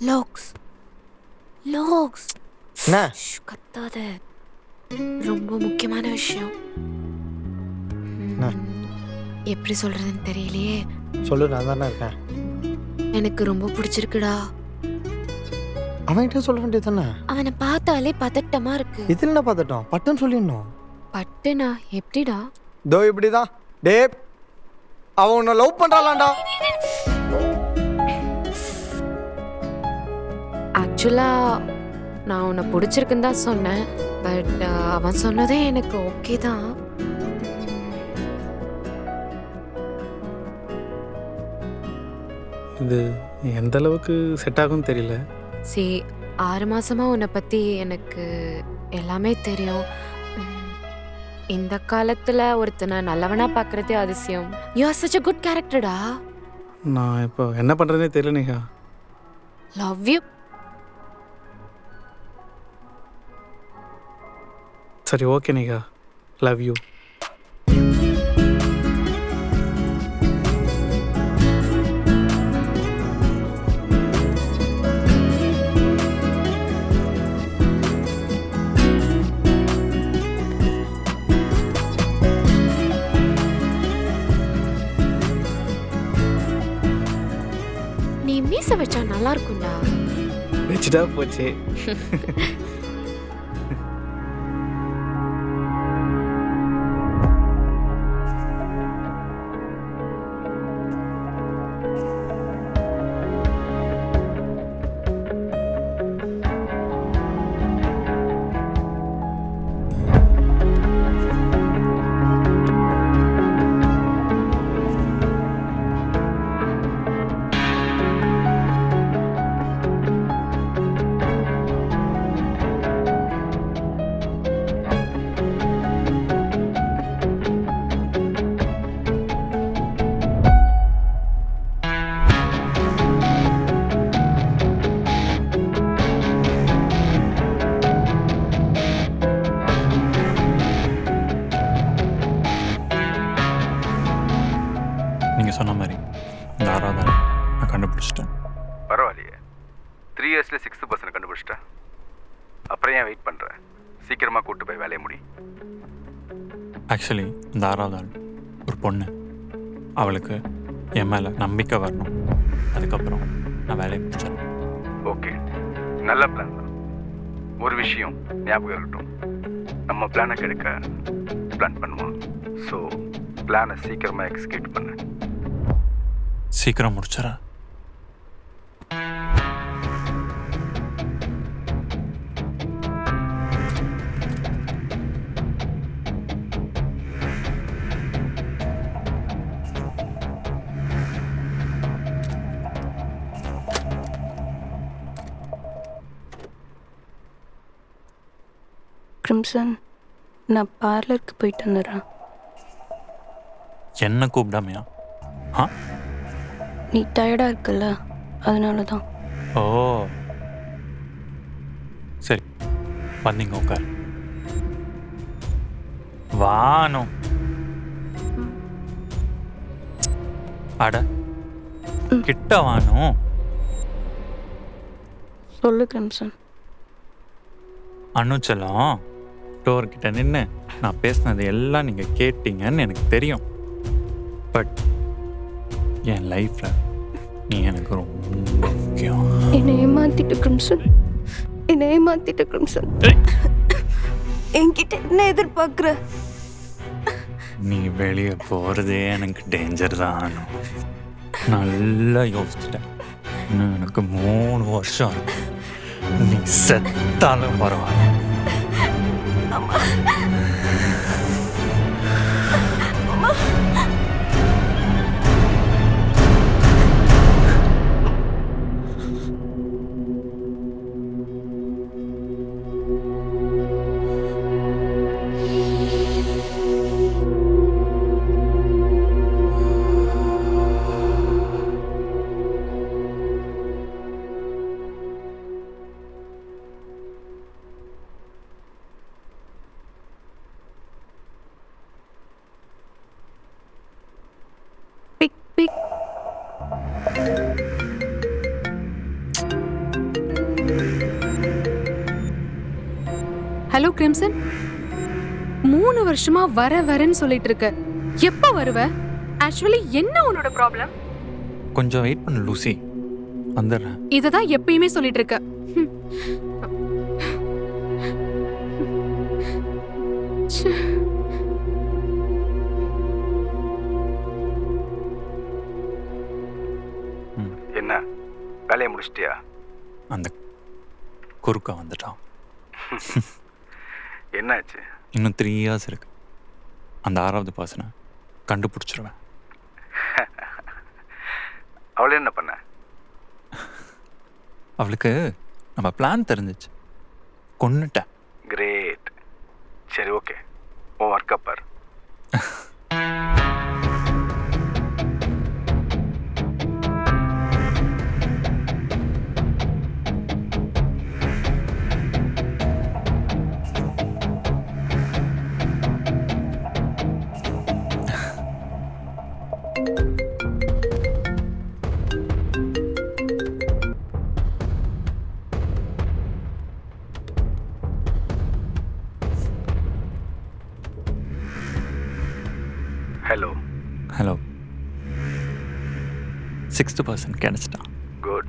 லோக்ஸ் லோக்ஸ் என்ன கத்தாத ரொம்ப முக்கியமான விஷயம். எப்படி சொல்றதுன்னு தெரியலையே. சொல்லு நான் தானே இருக்கேன். எனக்கு ரொம்ப பிடிச்சிருக்குடா. அவன்கிட்ட சொல்ல வேண்டியது தானே? அவனை பார்த்தாலே பதட்டமா இருக்கு. இதில் என்ன பார்த்துட்டோம் பட்டுன்னு சொல்லிடணும். பட்டுனா எப்படிடா? தோ இப்படிதான். டே அவன் உன்னை லவ் பண்றாளாண்டா. ஆக்சுவலா நான் உன்னை பிடிச்சிருக்குன்னு தான் சொன்னேன். பட் அவன் சொன்னதே எனக்கு ஓகே தான். இது எந்த அளவுக்கு செட் ஆகும்னு தெரியல. சி ஆறு மாசமா உன்னை பத்தி எனக்கு எல்லாமே தெரியும். இந்த காலத்துல ஒருத்தனை நல்லவனா பார்க்கறதே அதிசயம். You are such a good கேரக்டர்டா நான் இப்போ என்ன பண்ணுறதுனே தெரியல நேஹா லவ் யூ சரி ஓகே நேஹா லவ் யூ நீ மீச வச்சா நல்லா இருக்கும்டா வச்சுட்டா போச்சு ஆக்சுவலி இந்த ஆறாவது ஆள் ஒரு பொண்ணு. அவளுக்கு என் மேலே நம்பிக்கை வரணும். அதுக்கப்புறம் நான் வேலையை முடிச்சிடறேன் ஓகே. நல்ல பிளான் தான் ஒரு விஷயம் ஞாபகம் இருக்கட்டும். நம்ம பிளானை கெடுக்க பிளான் பண்ணுவான் ஸோ பிளானை சீக்கிரமாக எக்ஸிக்யூட் பண்ணு. சீக்கிரம் முடிச்சிடறேன். கிரிம்சன் நான் பார்லருக்கு போயிட்டு வந்துடுறேன் என்ன கூப்பிடாமையா ஆ நீ டயர்டாக இருக்குல்ல அதனால தான். ஓ. சரி வந்தீங்க உட்கார். வானோ அட. கிட்ட வானோ சொல்லு கிரிம்சன் அனுச்சலம் டோர் கிட்ட நின்று நான் பேசினது எல்லாம் நீங்கள் கேட்டீங்கன்னு எனக்கு தெரியும். பட் என் லைஃப்பில் நீ எனக்கு ரொம்ப முக்கியம். என்னை ஏமாத்திட்டு கிரிம்சன். என்னை ஏமாத்திட்டு கிரிம்சன். என்கிட்ட என்ன எதிர்பார்க்குற? நீ வெளியே போகிறதே எனக்கு டேஞ்சர் தான். நல்லா யோசிச்சிட்டேன் இன்னும் எனக்கு மூணு வருஷம் நீ செத்தாலும் பரவாயில்ல. கிரிம்சன்? மூணு வருஷமா வர வரேன்னு சொல்லிட்டு இருக்க எப்ப வருவ? ஆக்சுவலி என்ன உன்னோட ப்ராப்ளம் கொஞ்சம் வெயிட் பண்ணு லூசி. வந்துடுறேன். இதை தான் எப்பயுமே சொல்லிட்டு இருக்க. என்ன? வேலையை முடிச்சிட்டியா? அந்த குறுக்கா வந்துட்டான். என்னாச்சு? இன்னும் த்ரீ இயர்ஸ் இருக்கு. அந்த ஆறாவது பர்சனை கண்டுபிடிச்சிருவேன். அவளை என்ன பண்ண? அவளுக்கு நம்ம பிளான் தெரிஞ்சிச்சு. கொன்னுட்டேன். கிரேட் சரி ஓகே உன் ஒர்க் பார். ஹலோ ஹலோ சிக்ஸ்த்து பர்சன் கிடச்சிட்டான். குட்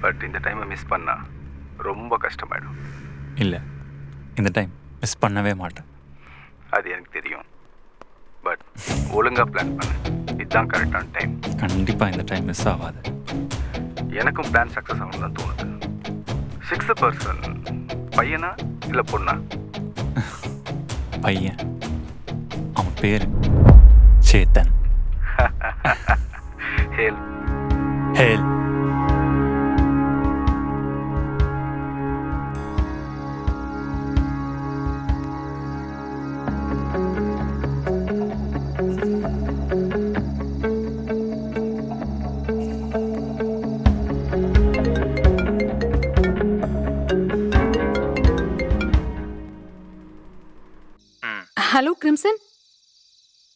பட் இந்த டைமை மிஸ் பண்ணா ரொம்ப கஷ்டமாயிடும். இல்லை. இந்த டைம் மிஸ் பண்ணவே மாட்டேன். அது எனக்கு தெரியும். பட் ஒழுங்காக பிளான் பண்ணு. இதுதான் கரெக்டான டைம் கண்டிப்பாக இந்த டைம் மிஸ் ஆகாது. எனக்கும் பிளான் சக்ஸஸ் ஆகணும் தான் தோணுது. சிக்ஸ்த் பர்சன் பையனா இல்லை பொண்ணா? பையன். அவன் பேர் சேத்தன் ஹேல் ஹேல்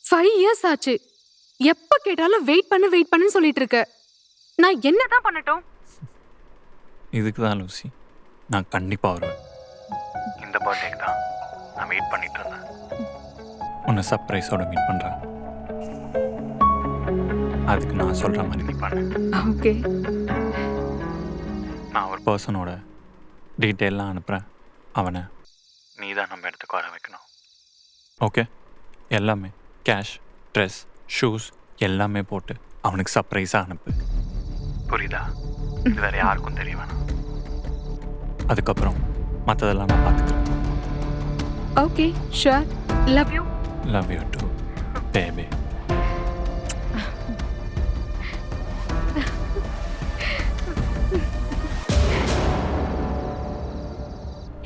ஃபைவ் இயர்ஸ் ஆச்சு. எப்ப கேட்டாலும் வெயிட் பண்ணு வெயிட் பண்ணுன்னு சொல்லிட்டு இருக்க. நான் என்னதான் பண்ணட்டும்? இதுக்கு தான் லூசி. நான் கண்டிப்பாக வருவேன். இந்த பர்த்டேக்கு தான் நான் வெயிட் பண்ணிட்டு இருந்தேன். உன்னை சர்ப்ரைஸோட மீட் பண்ணுறேன் அதுக்கு நான் சொல்கிற மாதிரி. நீ பண்ணு. ஓகே நான் ஒரு பர்சனோட டீட்டெயிலாம் அனுப்புகிறேன் அவனை. நீ தான் நம்ம இடத்துக்கு வர வைக்கணும். ஓகே எல்லாமே. கேஷ் ட்ரெஸ் ஷூஸ் எல்லாமே போட்டு அவனுக்கு சர்ப்ரைஸாக அனுப்பு. புரியுதா? இது வேற யாருக்கும் தெரிய வேணாம். அதுக்கப்புறம் மற்றதெல்லாம் நான் பார்த்துக்கிறேன் okay sure love you love you too baby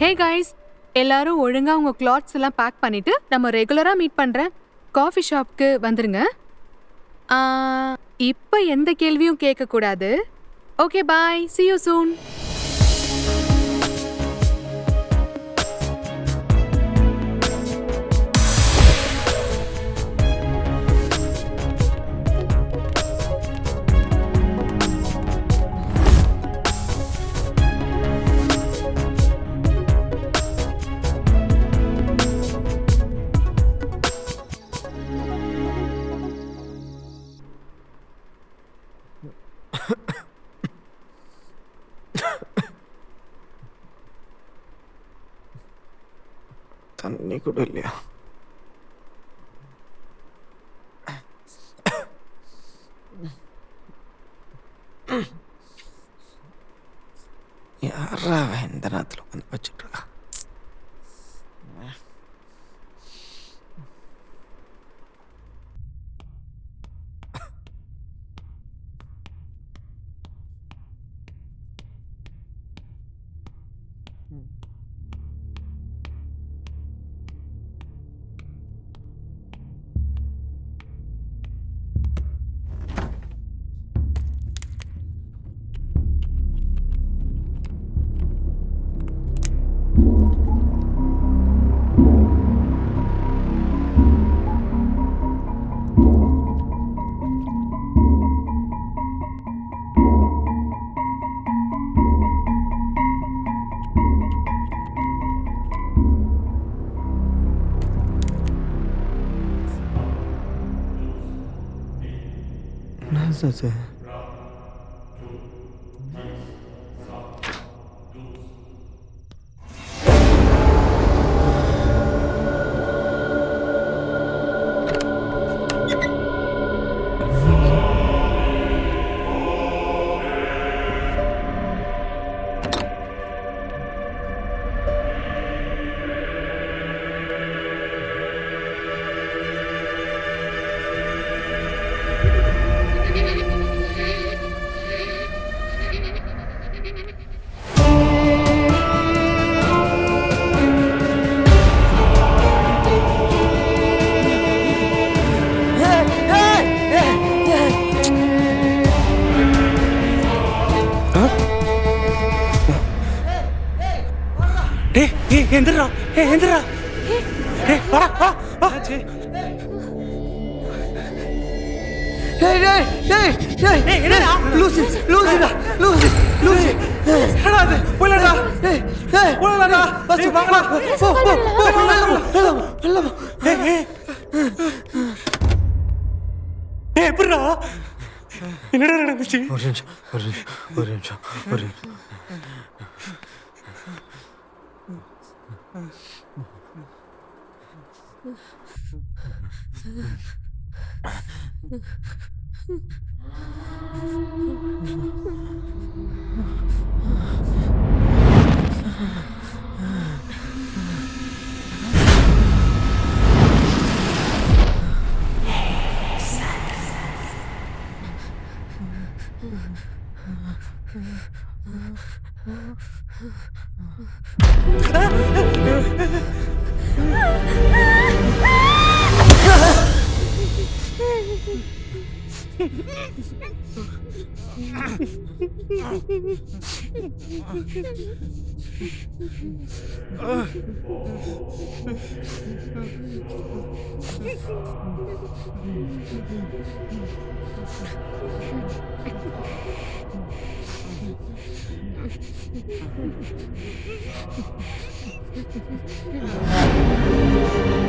hey guys எல்லாரும் ஒழுங்கா உங்க கிளாத்ஸ் எல்லாம் பேக் பண்ணிட்டு நம்ம ரெகுலரா மீட் பண்றேன். காஃபி ஷாப்க்கு வந்துருங்க. இப்போ எந்த கேள்வியும் கேட்கக்கூடாது. Okay bye. See you soon யாரா அவன் இந்த நேரத்தில் எந்திரா ஏய் எந்திரா ஏய் வாடா வா வா டேய் டேய் டேய் டேய் ஏய். என்னடா? லூசி லூசிடா லூசி லூசி. என்னடா இது? போயிடா டேய் டேய் போடலாம்டா. பஸ் ஏய், வாங்கடா. வாங்கடா. போ போ போ வெள்ளமா வெள்ளமா. ஏய் ஏய். ஏய் எப்படிடா? என்னடா நடந்துச்சு? ஒரு நிமிஷம் ஒரு நிமிஷம் ஒரு நிமிஷம் ஒரு நிமிஷம். Mm-hmm. Ah! Thank you.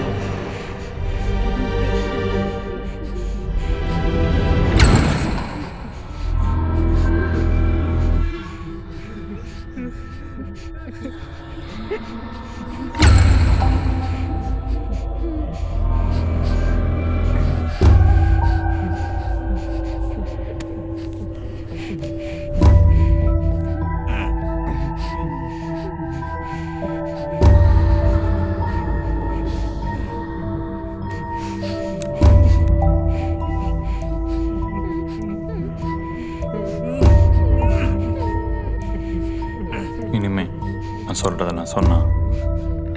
நான் சொல்கிறதெல்லாம் சொன்னா?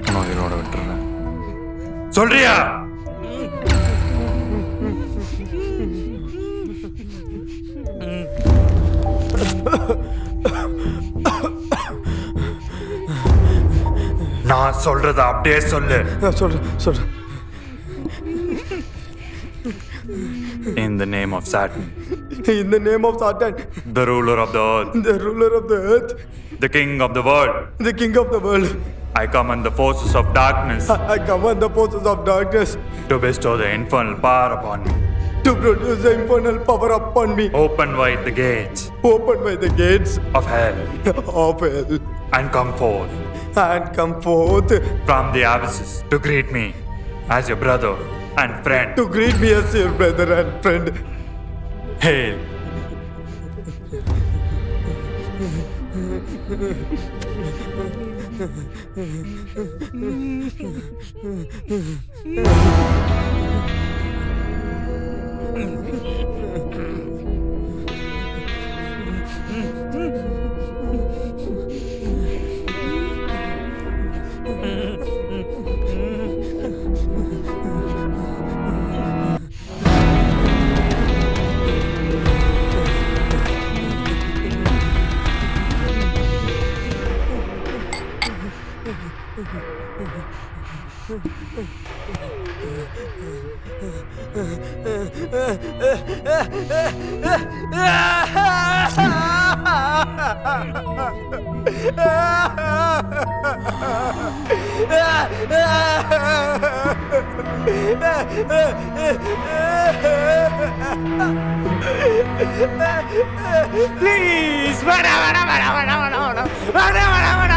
உன்னை உயிரோட விட்டுறேன். சொல்றியா? நான் சொல்றத அப்படியே சொல்லு. சொல்றேன் சொல்றேன். In the name of Saturn, In the name of Satan, the ruler of the earth, the ruler of the earth, the king of the world, the king of the world, I command the forces of darkness I command the forces of darkness to bestow the infernal power upon me. to produce the infernal power upon me. Open wide the gates Open by the gates of hell of hell and come forth and come forth from the abysses to greet me as your brother and friend. to greet me as your brother and friend. Hail. Please! ¡Para, para, para, para, para, para, para, para, para, para!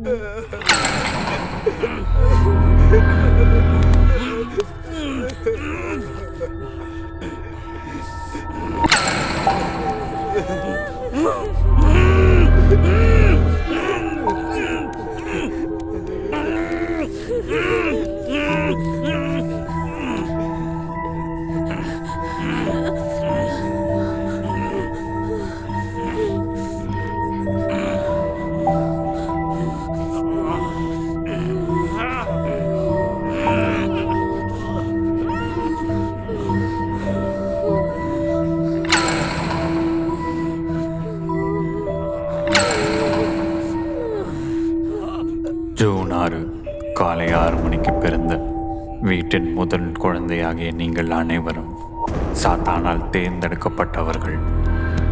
Ah! அனைவரும் சாத்தானால் தேர்ந்தெடுக்கப்பட்டவர்கள்.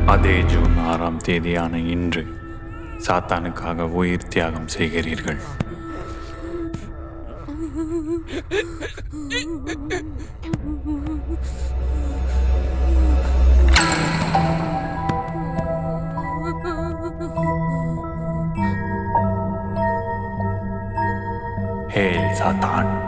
அதே June ஆறாம் தேதியான இன்று சாத்தானுக்காக உயிர் தியாகம் செய்கிறீர்கள். Hale சாத்தான்.